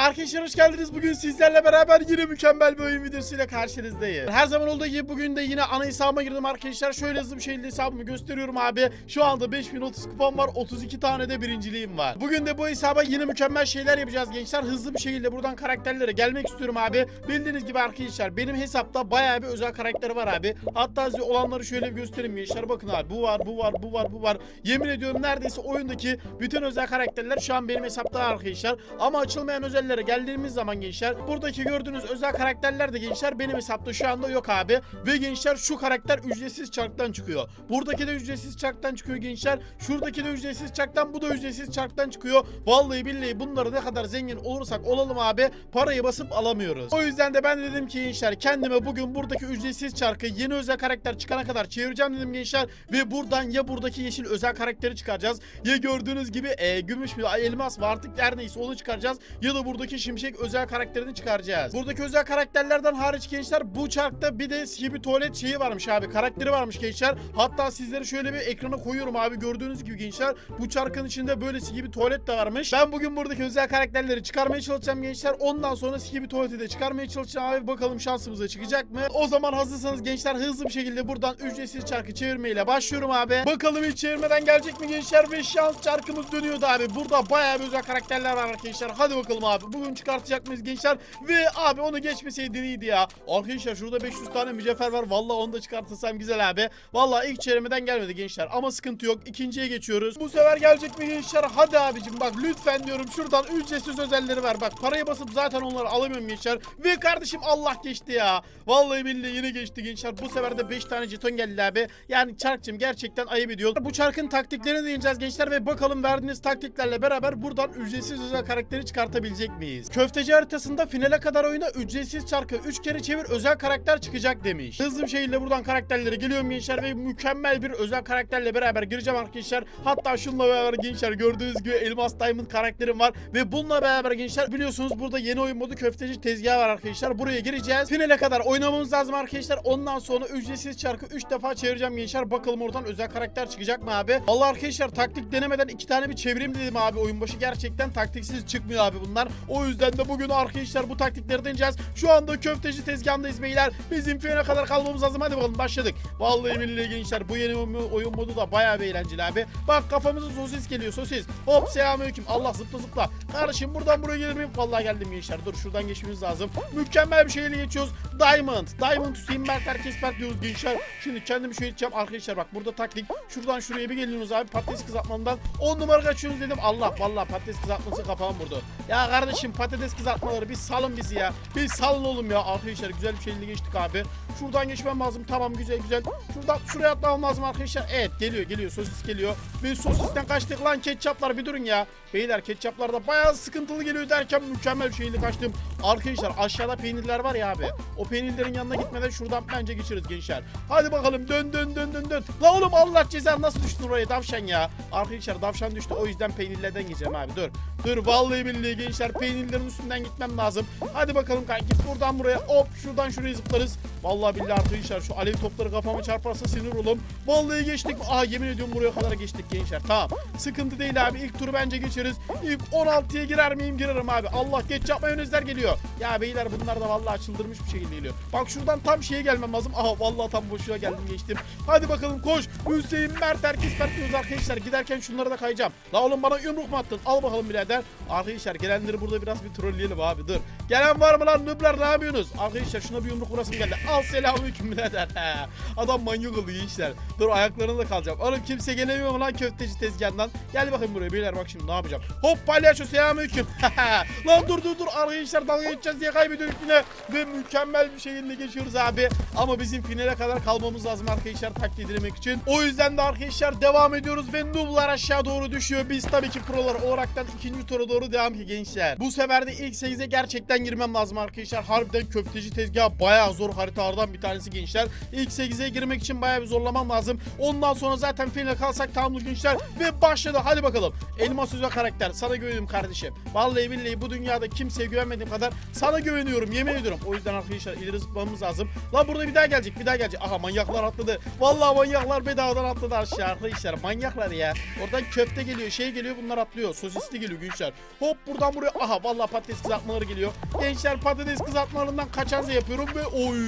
arkadaşlar hoş geldiniz. Bugün sizlerle beraber yine mükemmel bir oyun videosuyla karşınızdayım. Her zaman olduğu gibi bugün de yine ana hesabıma girdim arkadaşlar. Şöyle hızlı bir şekilde hesabımı gösteriyorum abi. Şu anda 5030 kupon var. 32 tane de birinciliğim var. Bugün de bu hesaba yine mükemmel şeyler yapacağız gençler. Hızlı bir şekilde buradan karakterlere gelmek istiyorum abi. Bildiğiniz gibi arkadaşlar benim hesapta bayağı bir özel karakteri var abi. Hatta size olanları şöyle bir göstereyim gençler. Bakın abi bu var, bu var, bu var, bu var. Yemin ediyorum neredeyse oyundaki bütün özel karakterler şu an benim hesapta arkadaşlar. Ama açılmayan özellere geldiğimiz zaman gençler buradaki gördüğünüz özel karakterler de gençler benim hesapta şu anda yok abi. Ve gençler şu karakter ücretsiz çarktan çıkıyor. Buradaki de ücretsiz çarktan çıkıyor gençler. Şuradaki de ücretsiz çarktan bu da ücretsiz çarktan çıkıyor. Vallahi billahi bunları ne kadar zengin olursak olalım abi parayı basıp alamıyoruz. O yüzden de ben dedim ki gençler kendime bugün buradaki ücretsiz çarkı yeni özel karakter çıkana kadar çevireceğim dedim gençler. Ve buradan ya buradaki yeşil özel karakteri çıkaracağız ya gördüğünüz gibi e, gümüş mü elmas mı artık her neyse onu çıkaracağız ya da buradaki şimşek özel karakterini çıkaracağız. Buradaki özel karakterlerden hariç gençler bu çarkta bir de gibi tuvalet şeyi varmış abi karakteri varmış gençler. Hatta sizlere şöyle bir ekrana koyuyorum abi gördüğünüz gibi gençler bu çarkın içinde böylesi gibi tuvalet de varmış. Ben bugün buradaki özel karakterleri çıkarmaya çalışacağım gençler. Ondan sonra gibi tuvaleti de çıkarmaya çalışacağım abi bakalım şansımıza çıkacak mı? O zaman hazırsanız gençler hızlı bir şekilde buradan ücretsiz çarkı çevirmeyle başlıyorum abi. Bakalım hiç çevirmeden gelecek mi gençler ve şans çarkımız dönüyordu abi. Burada bayağı bir özel karakterler var arkadaşlar. Hadi bakalım abi. Bugün çıkartacak mıyız gençler? Ve abi onu geçmeseydin iyiydi ya. Arkadaşlar şurada 500 tane mücevher var. Vallahi onu da çıkartırsam güzel abi. Vallahi ilk çevirmeden gelmedi gençler. Ama sıkıntı yok. İkinciye geçiyoruz. Bu sefer gelecek mi gençler? Hadi abicim bak lütfen diyorum şuradan ücretsiz özelleri ver. Bak parayı basıp zaten onları alamıyorum gençler. Ve kardeşim Allah geçti ya. Vallahi billahi yine geçti gençler. Bu sefer de 5 tane jeton geldi abi. Yani çarkçım gerçekten ayıp ediyor. Bu çarkın taktiklerini deneyeceğiz gençler ve bakalım verdiğiniz taktiklerle beraber buradan ücretsiz özel karakteri çıkartabilecek miyiz? Köfteci haritasında finale kadar oyuna ücretsiz çarkı 3 kere çevir özel karakter çıkacak demiş. Hızlı bir şekilde buradan karakterlere geliyorum gençler ve mükemmel bir özel karakterle beraber gireceğim arkadaşlar. Hatta şununla beraber gençler gördüğünüz gibi Elmas Diamond karakterim var ve bununla beraber gençler biliyorsunuz burada yeni oyun modu köfteci tezgahı var arkadaşlar. Buraya gireceğiz. Finale kadar oynamamız lazım arkadaşlar. Ondan sonra ücretsiz çarkı 3 defa çevireceğim gençler. Bakalım oradan özel karakter çıkacak mı abi? Allah arkadaşlar taktik denemeden iki tane bir çevireyim dedim abi. Oyun başı gerçekten taktiksiz çıkmıyor abi bunlar. O yüzden de bugün arkadaşlar bu taktikleri deneyeceğiz. Şu anda köfteci tezgahındayız beyler. Bizim finale kadar kalmamız lazım. Hadi bakalım başladık. Vallahi billahi gençler bu yeni oyun- modu da bayağı bir eğlenceli abi. Bak kafamıza sosis geliyor sosis. Hop selamünaleyküm. Allah zıpla zıpla. Kardeşim buradan buraya gelir miyim? Vallahi geldim gençler. Dur şuradan geçmemiz lazım. Mükemmel bir şeyle geçiyoruz. Diamond. Diamond Hüseyin Berk herkes Berk diyoruz gençler. Şimdi kendim şöyle edeceğim arkadaşlar bak burada taktik. Şuradan şuraya bir geliyorsunuz abi patates kızartmandan 10 numara kaçıyorsunuz dedim. Allah vallahi patates kızartması kafam vurdu. Ya kardeşim patates kızartmaları bir salın bizi ya. Bir salın oğlum ya arkadaşlar güzel bir şeyle geçtik abi. Şuradan geçmem lazım. Tamam güzel güzel. Şuradan şuraya atlamam lazım arkadaşlar. Evet geliyor geliyor sosis geliyor. Ve sosisten kaçtık lan ketçaplar bir durun ya. Beyler ketçaplar da bayağı sıkıntılı geliyor derken mükemmel bir şeyle kaçtım. Arkadaşlar aşağıda peynirler var ya abi. O peynirlerin yanına gitmeden şuradan bence geçeriz gençler. Hadi bakalım dön dön dön dön dön. La oğlum Allah cezanı nasıl düştün oraya davşan ya. Arkadaşlar davşan düştü o yüzden peynirlerden geçeceğim abi dur. Dur vallahi billahi gençler peynirlerin üstünden gitmem lazım. Hadi bakalım kanki buradan buraya hop şuradan şuraya zıplarız. Vallahi billahi arkadaşlar şu alev topları kafama çarparsa sinir olum. Vallahi geçtik. Aa yemin ediyorum buraya kadar geçtik gençler. Tamam. Sıkıntı değil abi. İlk turu bence geçeriz. İlk 16'ya girer miyim? Girerim abi. Allah ketçap mayonezler geliyor. Ya beyler bunlar da vallahi çıldırmış bir şekilde geliyor. Bak şuradan tam şeye gelmem lazım. Aha vallahi tam boşluğa geldim geçtim. Hadi bakalım koş. Hüseyin Mert herkes Mert arkadaşlar. Giderken şunlara da kayacağım. La oğlum bana yumruk mu attın? Al bakalım birader. Arkadaşlar gelenleri burada biraz bir trolleyelim abi dur. Gelen var mı lan nıblar ne yapıyorsunuz? Arkadaşlar şuna bir yumruk vurasım geldi. Al selamünaleyküm birader. Adam manyak oldu gençler. Dur ayaklarında kalacağım. Oğlum kimse gelemiyor mu lan köfteci tezgahından? Gel bakayım buraya beyler bak şimdi ne yapacağım. Hop palyaço selamünaleyküm. lan dur dur dur arkadaşlar dalga geçeceğiz diye kaybediyoruz yine. Ve mükemmel bir şekilde geçiyoruz abi. Ama bizim finale kadar kalmamız lazım arkadaşlar taklit edilmek için. O yüzden de arkadaşlar devam ediyoruz ve nooblar aşağı doğru düşüyor. Biz tabii ki prolar olaraktan ikinci tura doğru devam ki gençler. Bu sefer de ilk 8'e gerçekten girmem lazım arkadaşlar. Harbiden köfteci tezgahı bayağı zor harita haritalardan bir tanesi gençler. İlk 8'e girmek için bayağı bir zorlamam lazım. Ondan sonra zaten finale kalsak tamamdır gençler. Ve başladı hadi bakalım. Elmas özel karakter sana güveniyorum kardeşim. Vallahi billahi bu dünyada kimseye güvenmediğim kadar sana güveniyorum yemin ediyorum. O yüzden arkadaşlar ileri zıplamamız lazım. Lan burada bir daha gelecek bir daha gelecek. Aha manyaklar atladı. Vallahi manyaklar bedavadan atladı aşağı arkadaşlar. Manyaklar ya. Oradan köfte geliyor şey geliyor bunlar atlıyor. Sosisli geliyor gençler. Hop buradan buraya. Aha vallahi patates kızartmaları geliyor. Gençler patates kızartmalarından kaçanza yapıyorum ve oy.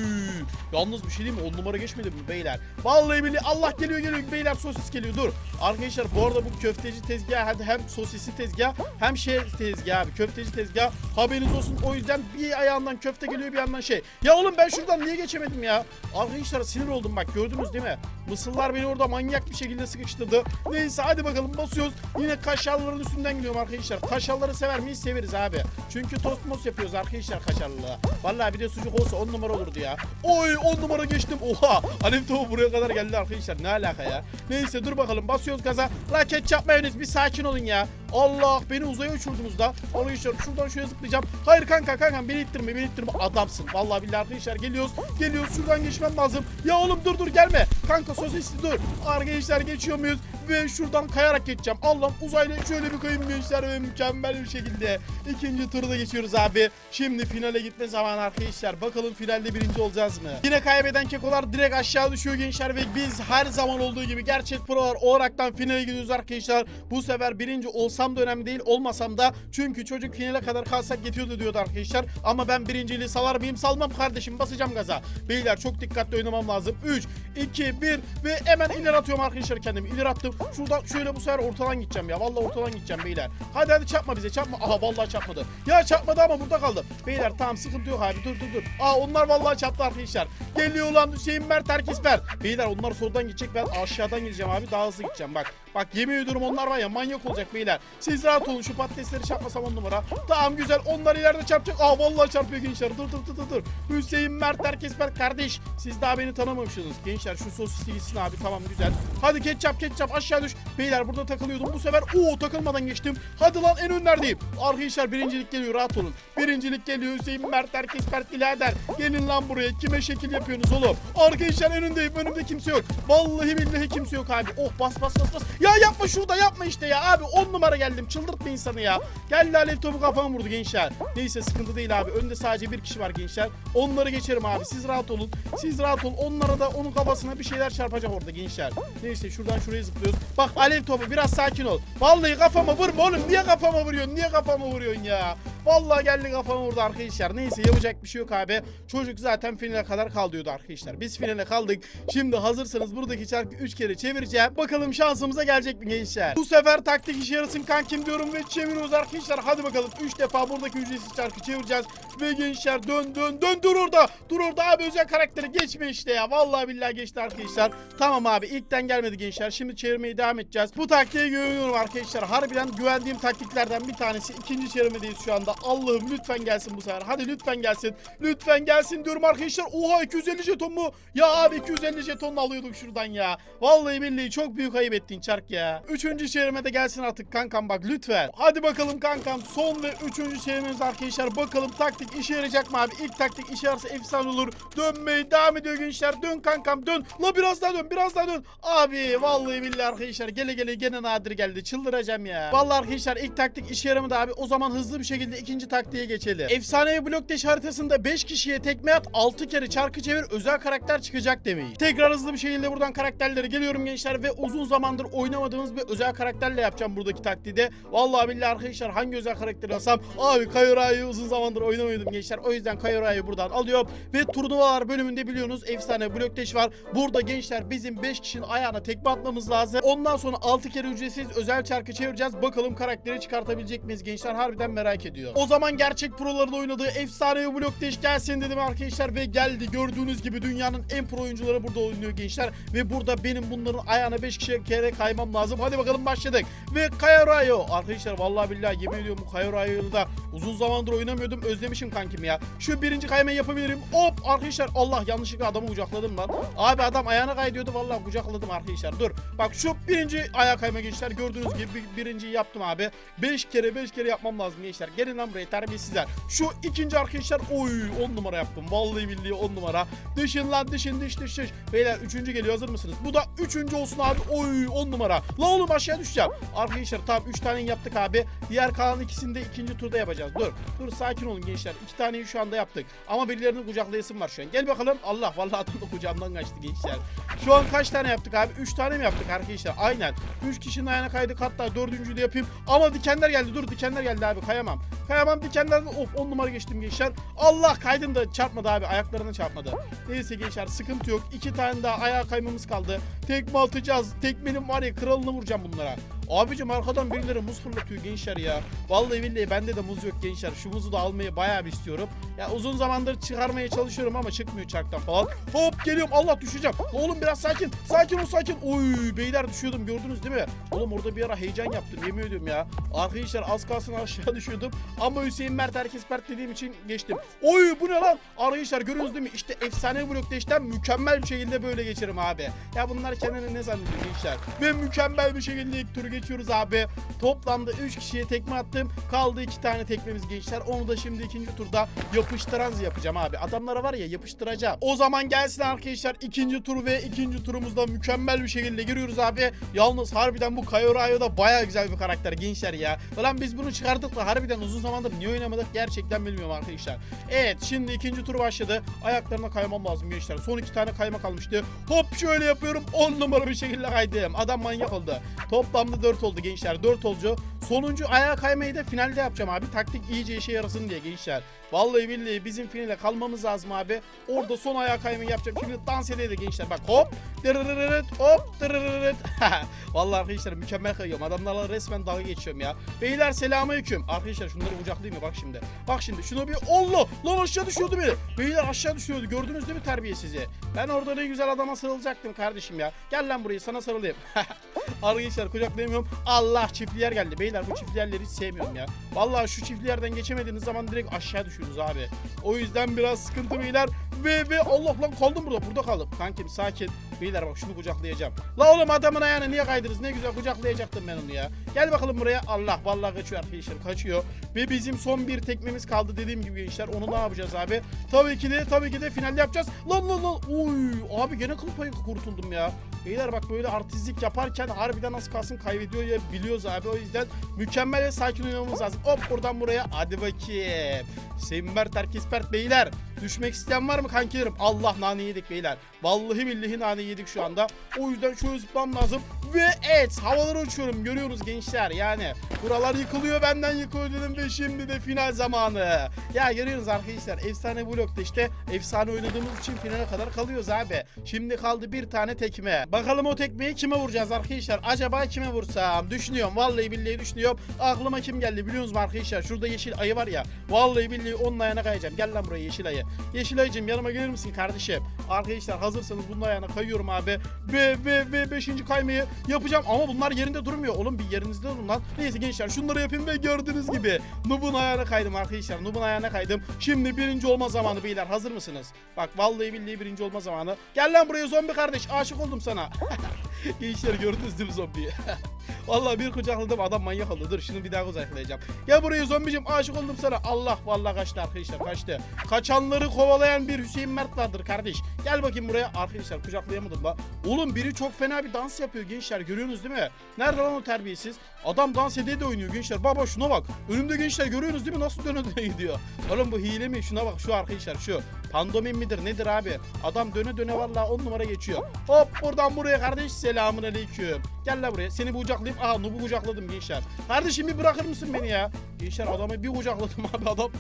Yalnız bir şey değil mi? 10 numara geçmedi mi beyler? Vallahi billahi Allah geliyor geliyor beyler sosis geliyor dur. Arkadaşlar bu arada bu köfteci tezgah hem- sosisli tezgah hem şey tezgah abi köfteci tezgah haberiniz olsun o yüzden bir ayağından köfte geliyor bir yandan şey. Ya oğlum ben şuradan niye geçemedim ya? Arkadaşlar sinir oldum bak gördünüz değil mi? Mısırlar beni orada manyak bir şekilde sıkıştırdı. Neyse hadi bakalım basıyoruz. Yine kaşarların üstünden gidiyorum arkadaşlar. Kaşarları sever miyiz? Severiz abi. Çünkü tost yapıyoruz arkadaşlar kaşarlığa. Vallahi bir de sucuk olsa 10 numara olurdu ya. Oy 10 numara geçtim. Oha. Alev tavuğu buraya kadar geldi arkadaşlar. Ne alaka ya? Neyse dur bakalım basıyoruz gaza. La ketçap mayonez bir sakin olun ya. Allah beni uzaya uçurdunuz da. Arkadaşlar şuradan şuraya zıplayacağım. Hayır kanka kanka beni ittirme beni ittirme. Adamsın. Vallahi billahi arkadaşlar geliyoruz. Geliyoruz şuradan geçmem lazım. Ya oğlum dur dur gelme. Kanka sosisli dur. Arkadaşlar geçiyor muyuz? Ve şuradan kayarak geçeceğim. Allah'ım uzayla şöyle bir kayayım gençler ve mükemmel bir şekilde ikinci da geçiyoruz abi. Şimdi finale gitme zamanı arkadaşlar. Bakalım finalde birinci olacağız mı? Yine kaybeden kekolar direkt aşağı düşüyor gençler ve biz her zaman olduğu gibi gerçek prolar olaraktan finale gidiyoruz arkadaşlar. Bu sefer birinci olsam da önemli değil olmasam da çünkü çocuk finale kadar kalsak yetiyordu diyordu arkadaşlar. Ama ben birinciliği salar mıyım salmam kardeşim basacağım gaza. Beyler çok dikkatli oynamam lazım. 3, 2, 1 ve hemen ileri atıyorum arkadaşlar kendimi. İleri attım. Şuradan şöyle bu sefer ortadan gideceğim ya. Vallahi ortadan gideceğim beyler. Hadi hadi çarpma bize çarpma. Aha vallahi çarpmadı. Ya çarpmadı ama burada kaldı. Beyler tamam sıkıntı yok abi dur dur dur. Aa onlar vallahi çarptı arkadaşlar. Geliyor lan Hüseyin Mert Erkisper. Beyler onlar soldan gidecek ben aşağıdan gideceğim abi daha hızlı gideceğim bak. Bak yemin ediyorum onlar var ya manyak olacak beyler. Siz rahat olun şu patatesleri çarpmasam on numara. Tamam güzel onlar ileride çarpacak. Aa vallahi çarpıyor gençler. Dur dur dur dur dur. Hüseyin Mert Erkisper kardeş. Siz daha beni tanımamışsınız. Gençler şu sosisli gitsin abi tamam güzel. Hadi ketçap ketçap aşağı düş. Beyler burada takılıyordum bu sefer. Oo takılmadan geçtim. Hadi lan en önlerdeyim. Arkadaşlar birincilik geliyor rahat olun. Birincilik geliyor Hüseyin Mert Erkisper birader. Gelin lan buraya. Kime şekil yapıyorsunuz oğlum? Arkadaşlar önündeyim. Önümde kimse yok. Vallahi billahi kimse yok abi. Oh bas bas bas bas. Ya yapma şurada yapma işte ya abi. 10 numara geldim. Çıldırtma insanı ya. Geldi alev topu kafama vurdu gençler. Neyse sıkıntı değil abi. Önde sadece bir kişi var gençler. Onları geçerim abi. Siz rahat olun. Siz rahat olun. Onlara da onun kafasına bir şeyler çarpacak orada gençler. Neyse şuradan şuraya zıplıyoruz. Bak alev topu biraz sakin ol. Vallahi kafama vurma oğlum. Niye kafama vuruyorsun? Niye kafama vuruyorsun ya? Vallahi geldi kafama vurdu arkadaşlar. Neyse yapacak bir şey yok abi. Çocuk zaten finale kadar kalıyordu arkadaşlar. Biz finale kaldık. Şimdi hazırsanız buradaki çarkı 3 kere çevireceğim. Bakalım şansımıza gelecek mi gençler? Bu sefer taktik işe yarasın kankim diyorum ve çeviriyoruz arkadaşlar. Hadi bakalım 3 defa buradaki ücretsiz çarkı çevireceğiz. Ve gençler dön dön dön dur orada. Dur orada abi özel karakteri geçme işte ya. Vallahi billahi geçti arkadaşlar. Tamam abi ilkten gelmedi gençler. Şimdi çevirmeye devam edeceğiz. Bu taktiğe güveniyorum arkadaşlar. Harbiden güvendiğim taktiklerden bir tanesi. İkinci çevirmedeyiz şu anda. Allah'ım lütfen gelsin bu sefer. Hadi lütfen gelsin. Lütfen gelsin diyorum arkadaşlar. Oha 250 jeton mu? Ya abi 250 jetonla alıyorduk şuradan ya. Vallahi billahi çok büyük ayıp ettin çark ya. Üçüncü çevirmede gelsin artık kankam bak lütfen. Hadi bakalım kankam son ve üçüncü çevirmemiz arkadaşlar. Bakalım taktik işe yarayacak mı abi? İlk taktik işe yararsa efsane olur. Dönmeye devam ediyor gençler. Dön kankam dön. La biraz daha dön biraz daha dön. Abi vallahi billahi arkadaşlar gele gele gene nadir geldi. Çıldıracağım ya. Vallahi arkadaşlar ilk taktik işe yaramadı abi. O zaman hızlı bir şekilde ikinci taktiğe geçelim. Efsanevi blok deş haritasında 5 kişiye tekme at 6 kere çarkı çevir özel karakter çıkacak demeyi. Tekrar hızlı bir şekilde buradan karakterlere geliyorum gençler ve uzun zamandır oynamadığımız bir özel karakterle yapacağım buradaki taktiği de. Vallahi billahi arkadaşlar hangi özel karakteri alsam abi Kayura'yı uzun zamandır oynamıyordum gençler. O yüzden Kayura'yı buradan alıyorum ve turnuvalar bölümünde biliyorsunuz efsane blok deş var. Burada gençler bizim 5 kişinin ayağına tekme atmamız lazım. Ondan sonra 6 kere ücretsiz özel çarkı çevireceğiz. Bakalım karakteri çıkartabilecek miyiz gençler harbiden merak ediyor. O zaman gerçek proların oynadığı efsane blok deş gelsin dedim arkadaşlar ve geldi. Gördüğünüz gibi dünyanın en pro oyuncuları burada oynuyor gençler ve burada benim bunların ayağına 5 kişi kere kaymam lazım. Hadi bakalım başladık. Ve Kayorayo. Arkadaşlar vallahi billahi yemin ediyorum bu Kayorayo'yu da uzun zamandır oynamıyordum. Özlemişim kankim ya. Şu birinci kaymayı yapabilirim. Hop arkadaşlar Allah yanlışlıkla adamı kucakladım lan. Abi adam ayağına kaydıyordu vallahi kucakladım arkadaşlar. Dur. Bak şu birinci ayağa kayma gençler gördüğünüz gibi bir- birinciyi yaptım abi. 5 kere 5 kere yapmam lazım gençler. Gelin lan buraya terbiyesizler. Şu ikinci arkadaşlar oy 10 numara yaptım. Vallahi billahi 10 numara. Dışın lan dışın dış dış dış. Beyler üçüncü geliyor hazır mısınız? Bu da üçüncü olsun abi. Oy 10 numara. La oğlum aşağı düşeceğim. Arkadaşlar tamam 3 tane yaptık abi. Diğer kalan ikisini de ikinci turda yapacağız. Dur. Dur sakin olun gençler. İki taneyi şu anda yaptık. Ama birilerinin kucaklayasım var şu an. Gel bakalım. Allah vallahi adam da kucağımdan kaçtı gençler. Şu an kaç tane yaptık abi? 3 tane mi yaptık arkadaşlar? Aynen. 3 kişinin ayağına kaydık hatta dördüncüyü de yapayım. Ama dikenler geldi. Dur dikenler geldi abi. Kayamam. Kayamam dikenlerden. Of 10 numara geçtim gençler. Allah kaydım da çarpmadı abi. Ayaklarına çarpmadı. Neyse gençler sıkıntı yok. İki tane daha ayağa kaymamız kaldı. Tekme atacağız. Tekmenin var ya kralını vuracağım bunlara. Abicim arkadan birileri muz fırlatıyor gençler ya. Vallahi billahi bende de muz yok gençler. Şu muzu da almayı bayağı bir istiyorum. Ya uzun zamandır çıkarmaya çalışıyorum ama çıkmıyor çarktan falan. Hop geliyorum Allah düşeceğim. Oğlum biraz sakin. Sakin ol sakin. Oy beyler düşüyordum gördünüz değil mi? Oğlum orada bir ara heyecan yaptım yemin ediyorum ya. Arkadaşlar az kalsın aşağı düşüyordum. Ama Hüseyin Mert herkes Mert dediğim için geçtim. Oy bu ne lan? Arkadaşlar görüyorsunuz değil mi? İşte efsane blokleşten mükemmel bir şekilde böyle geçerim abi. Ya bunlar kendini ne zannediyor gençler? Ve mükemmel bir şekilde ilk turu geçiyoruz abi. Toplamda 3 kişiye tekme attım. Kaldı 2 tane tekmemiz gençler. Onu da şimdi ikinci turda yapıştıran yapacağım abi. Adamlara var ya yapıştıracağım. O zaman gelsin arkadaşlar ikinci tur ve ikinci turumuzda mükemmel bir şekilde giriyoruz abi. Yalnız harbiden bu Kayo Rayo da baya güzel bir karakter gençler ya. Ulan biz bunu çıkardık da harbiden uzun zamandır niye oynamadık gerçekten bilmiyorum arkadaşlar. Evet şimdi ikinci tur başladı. Ayaklarına kaymam lazım gençler. Son iki tane kayma kalmıştı. Hop şöyle yapıyorum. 10 numara bir şekilde kaydım. Adam manyak oldu. Toplamda 4 oldu gençler. 4 olcu. Sonuncu ayağa kaymayı da finalde yapacağım abi. Taktik iyice işe yarasın diye gençler. Vallahi billahi bizim finale kalmamız lazım abi. Orada son ayağa kaymayı yapacağım. Şimdi dans edelim gençler. Bak hop. Dırırırırıt, hop. Dırırırırıt. Vallahi arkadaşlar mükemmel kayıyorum. Adamlarla resmen dalga geçiyorum ya. Beyler selamünaleyküm. Arkadaşlar şunları kucaklayayım mı? Bak şimdi. Bak şimdi şunu bir Allah. Lan aşağı düşüyordu beni. Beyler aşağı düşüyordu. Gördünüz değil mi terbiyesizi? Ben orada ne güzel adama sarılacaktım kardeşim ya. Gel lan buraya sana sarılayım. Arkadaşlar kucaklayamıyorum. Allah çiftli yer geldi. Beyler bu çiftli yerleri hiç sevmiyorum ya. Vallahi şu çiftli yerden geçemediğiniz zaman direkt aşağı düşüyorsunuz abi. O yüzden biraz sıkıntı beyler. Ve ve Allah lan kaldım burada. Burada kaldım. Kankim sakin. Beyler bak şunu kucaklayacağım. La oğlum adamın ayağını niye kaydınız? Ne güzel kucaklayacaktım ben onu ya. Gel bakalım buraya. Allah vallahi kaçıyor arkadaşlar. Kaçıyor. Ve bizim son bir tekmemiz kaldı dediğim gibi gençler. Onu ne yapacağız abi? Tabii ki de tabii ki de finalde yapacağız. Lan lan lan. Oy abi gene kıl payı kurtuldum ya. Beyler bak böyle artistlik yaparken harbiden az kalsın kaybediyor ya biliyoruz abi. O yüzden mükemmel ve sakin oynamamız lazım. Hop buradan buraya. Hadi bakayım. Sembert herkes pert beyler. Düşmek isteyen var mı kankilerim? Allah nane yedik beyler. Vallahi billahi nane yedik şu anda. O yüzden şöyle zıplam lazım. Ve evet havalara uçuyorum. Görüyorsunuz gençler yani. Buralar yıkılıyor benden yıkılıyor dedim ve şimdi de final zamanı. Ya görüyorsunuz arkadaşlar efsane blokta işte efsane oynadığımız için finale kadar kalıyoruz abi. Şimdi kaldı bir tane tekme. Bakalım o tekmeyi kime vuracağız arkadaşlar? Acaba kime vursam? Düşünüyorum. Vallahi billahi düşünüyorum. Aklıma kim geldi biliyor musunuz arkadaşlar? Şurada yeşil ayı var ya. Vallahi billahi onun ayağına kayacağım. Gel lan buraya yeşil ayı. Yeşil ayıcım yanıma gelir misin kardeşim? Arkadaşlar hazırsanız bunun ayağına kayıyorum abi. Ve ve ve 5. kaymayı yapacağım ama bunlar yerinde durmuyor. Oğlum bir yerinizde durun lan. Neyse gençler şunları yapayım ve gördüğünüz gibi Nub'un ayağına kaydım arkadaşlar. Nub'un ayağına kaydım. Şimdi birinci olma zamanı beyler. Hazır mısınız? Bak vallahi billahi birinci olma zamanı. Gel lan buraya zombi kardeş. Aşık oldum sana. gençler gördünüz değil mi zombiyi? Vallahi bir kucakladım adam manyak oldu. Dur şunu bir daha kucaklayacağım. Gel buraya zombicim aşık oldum sana. Allah vallahi kaçtı arkadaşlar kaçtı. Kaçanları kovalayan bir Hüseyin Mert vardır kardeş. Gel bakayım buraya. Arkadaşlar kucaklayamadım la. Oğlum biri çok fena bir dans yapıyor gençler görüyorsunuz değil mi? Nerede lan o terbiyesiz? Adam dans ediyor de oynuyor gençler. Baba şuna bak. Önümde gençler görüyorsunuz değil mi? Nasıl döne gidiyor. Oğlum bu hile mi? Şuna bak şu arkadaşlar şu. Pandomim midir nedir abi? Adam döne döne vallahi on numara geçiyor. Hop buradan buraya kardeş selamun aleyküm. Gel la buraya seni bir kucaklayayım. Aha Nub'u kucakladım gençler. Kardeşim bir bırakır mısın beni ya? Gençler adamı bir kucakladım abi adam.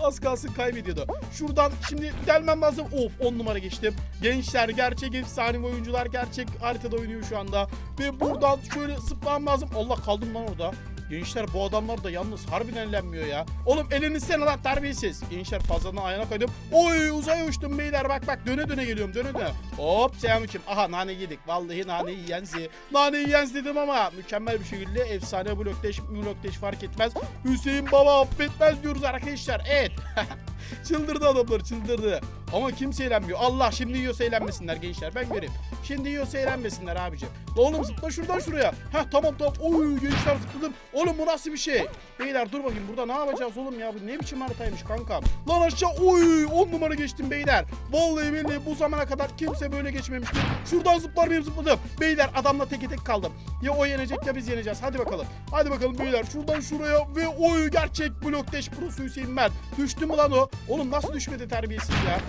Az kalsın kaybediyordu. Şuradan şimdi gelmem lazım. Of 10 numara geçtim. Gençler gerçek efsane oyuncular gerçek haritada oynuyor şu anda. Ve buradan şöyle zıplamam lazım. Allah kaldım lan orada. Gençler bu adamlar da yalnız harbiden eğlenmiyor ya. Oğlum elinizsene lan terbiyesiz. Gençler fazladan ayağına kaydım. Oy uzaya uçtum beyler bak bak döne döne geliyorum döne döne. Hop selamünaleyküm. Aha nane yedik. Vallahi nane yiyenzi. Nane yiyenzi dedim ama mükemmel bir şekilde efsane blokleş blokleş fark etmez. Hüseyin baba affetmez diyoruz arkadaşlar. Evet. çıldırdı adamlar çıldırdı. Ama kimse eğlenmiyor. Allah şimdi yiyorsa eğlenmesinler gençler. Ben göreyim. Şimdi yiyorsa eğlenmesinler abicim. Oğlum zıpla şuradan şuraya. Heh tamam tamam. Oy gençler zıpladım. Oğlum bu nasıl bir şey? Beyler dur bakayım burada ne yapacağız oğlum ya? Bu ne biçim haritaymış kankam? Lan aşağı oy 10 numara geçtim beyler. Vallahi billahi bu zamana kadar kimse böyle geçmemişti. Şuradan zıplar mıyım zıpladım. Beyler adamla tek tek kaldım. Ya o yenecek ya biz yeneceğiz. Hadi bakalım. Hadi bakalım beyler şuradan şuraya ve oy gerçek blok deş prosu Hüseyin Mert. Düştü mü lan o? Oğlum nasıl düşmedi terbiyesiz ya?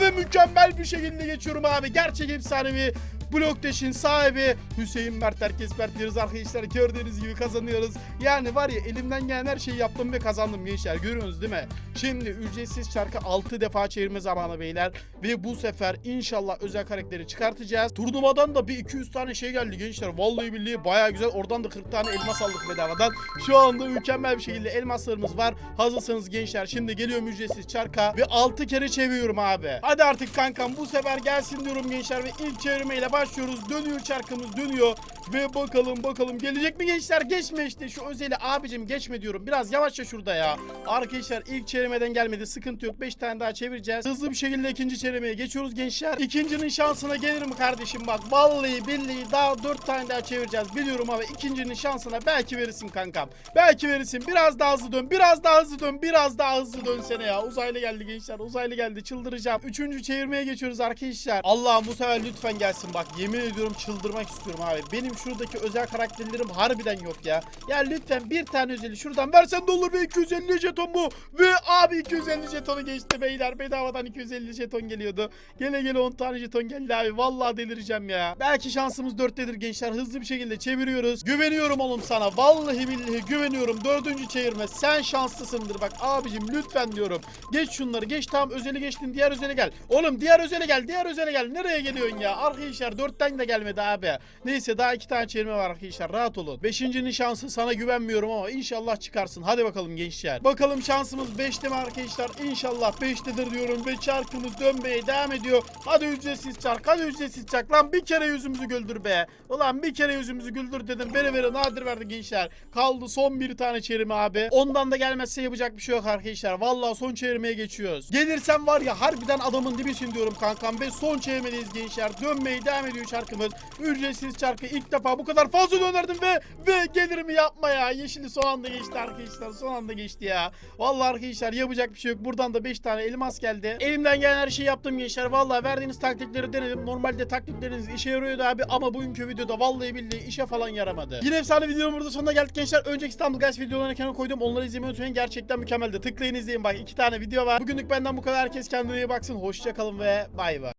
Ve mükemmel bir şekilde geçiyorum abi. Gerçek efsanevi Blokdeş'in sahibi Hüseyin Mert herkes Mert diyoruz arkadaşlar gördüğünüz gibi kazanıyoruz. Yani var ya elimden gelen her şeyi yaptım ve kazandım gençler görüyorsunuz değil mi? Şimdi ücretsiz çarkı 6 defa çevirme zamanı beyler ve bu sefer inşallah özel karakteri çıkartacağız. Turnuvadan da bir 200 tane şey geldi gençler. Vallahi billahi baya güzel. Oradan da 40 tane elmas aldık bedavadan. Şu anda mükemmel bir şekilde elmaslarımız var. Hazırsanız gençler şimdi geliyorum ücretsiz çarka ve 6 kere çeviriyorum abi. Hadi artık kankam bu sefer gelsin diyorum gençler ve ilk çevirmeyle başlıyoruz. Dönüyor çarkımız dönüyor ve bakalım bakalım gelecek mi gençler? Geçme işte şu özeli abicim geçme diyorum. Biraz yavaşça şurada ya. Arkadaşlar ilk çevirmeden gelmedi. Sıkıntı yok. 5 tane daha çevireceğiz. Hızlı bir şekilde ikinci çevirmeye geçiyoruz gençler. İkincinin şansına gelir mi kardeşim bak. Vallahi billahi daha 4 tane daha çevireceğiz. Biliyorum ama ikincinin şansına belki verirsin kankam. Belki verirsin. Biraz daha hızlı dön. Biraz daha hızlı dön. Biraz daha hızlı dönsene ya. Uzaylı geldi gençler. Uzaylı geldi. Çıldıracağım. Üçüncü çevirmeye geçiyoruz arkadaşlar. Allah'ım bu sefer lütfen gelsin bak. Yemin ediyorum çıldırmak istiyorum abi. Benim şuradaki özel karakterlerim harbiden yok ya. Ya lütfen bir tane özeli şuradan versen de olur ve 250 jeton bu. Ve abi 250 jetonu geçti beyler. Bedavadan 250 jeton geliyordu. Gele gele 10 tane jeton geldi abi. Vallahi delireceğim ya. Belki şansımız dörttedir gençler. Hızlı bir şekilde çeviriyoruz. Güveniyorum oğlum sana. Vallahi billahi güveniyorum. Dördüncü çevirme. Sen şanslısındır bak abicim lütfen diyorum. Geç şunları geç tamam özeli geçtin diğer özele gel. Oğlum diğer özele gel diğer özele gel. Nereye geliyorsun ya? Arkadaşlar dörtten de gelmedi abi. Neyse daha iki tane çevirme var arkadaşlar rahat olun. Beşincinin şansı sana güvenmiyorum ama inşallah çıkarsın. Hadi bakalım gençler. Bakalım şansımız beşte mi arkadaşlar? İnşallah beştedir diyorum ve çarkımız dönmeye devam ediyor. Hadi ücretsiz çark hadi ücretsiz çark. Lan bir kere yüzümüzü güldür be. Ulan bir kere yüzümüzü güldür dedim. Vere vere nadir verdi gençler. Kaldı son bir tane çevirme abi. Ondan da gelmezse yapacak bir şey yok arkadaşlar. Vallahi son çevirmeye geçiyoruz. Gelirsen var ya harbiden adamın dibisin diyorum kankam. Ve son çevirmedeyiz gençler. Dönmeye devam ediyor çarkımız. Ücretsiz çarkı ilk defa bu kadar fazla dönerdim ve ve gelir mi yapma ya. Yeşili son anda geçti arkadaşlar. Son anda geçti ya. Vallahi arkadaşlar yapacak bir şey yok. Buradan da 5 tane elmas geldi. Elimden gelen her şeyi yaptım gençler. Vallahi verdiğiniz taktikleri denedim. Normalde taktikleriniz işe yarıyordu abi ama bugünkü videoda vallahi billahi işe falan yaramadı. Yine efsane videonun burada sonuna geldik gençler. Önceki İstanbul Guys videolarını kenara koydum. Onları izlemeyi unutmayın. Gerçekten mükemmeldi. Tıklayın izleyin bak. iki tane video var. Bugünlük benden bu kadar. Herkes kendine iyi baksın. Hoşça kalın ve bay bay.